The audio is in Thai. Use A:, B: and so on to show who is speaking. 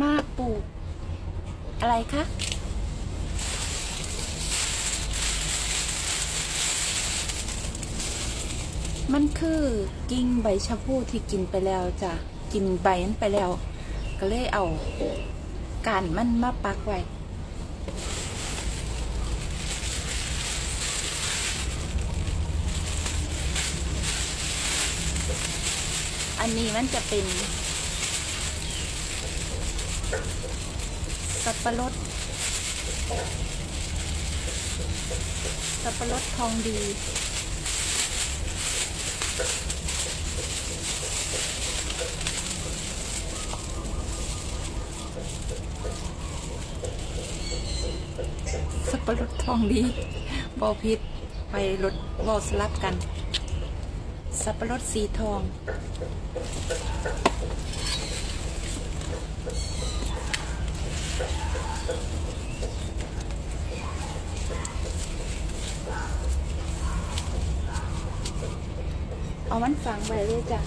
A: มากปลูก อะไรคะมันคือกิ่งใบชะพูที่กินไปแล้วจ้ะกินใบนั้นไปแล้ว ก็เลยเอาการมันมาปักไว้อันนี้มันจะเป็น สับปะรด สับปะรดทองดี สับปะรดทองดีบอพิษไปรถบอสลับกัน สับปะรดสีทอง เอามันฝังไว้เลยจ้ะ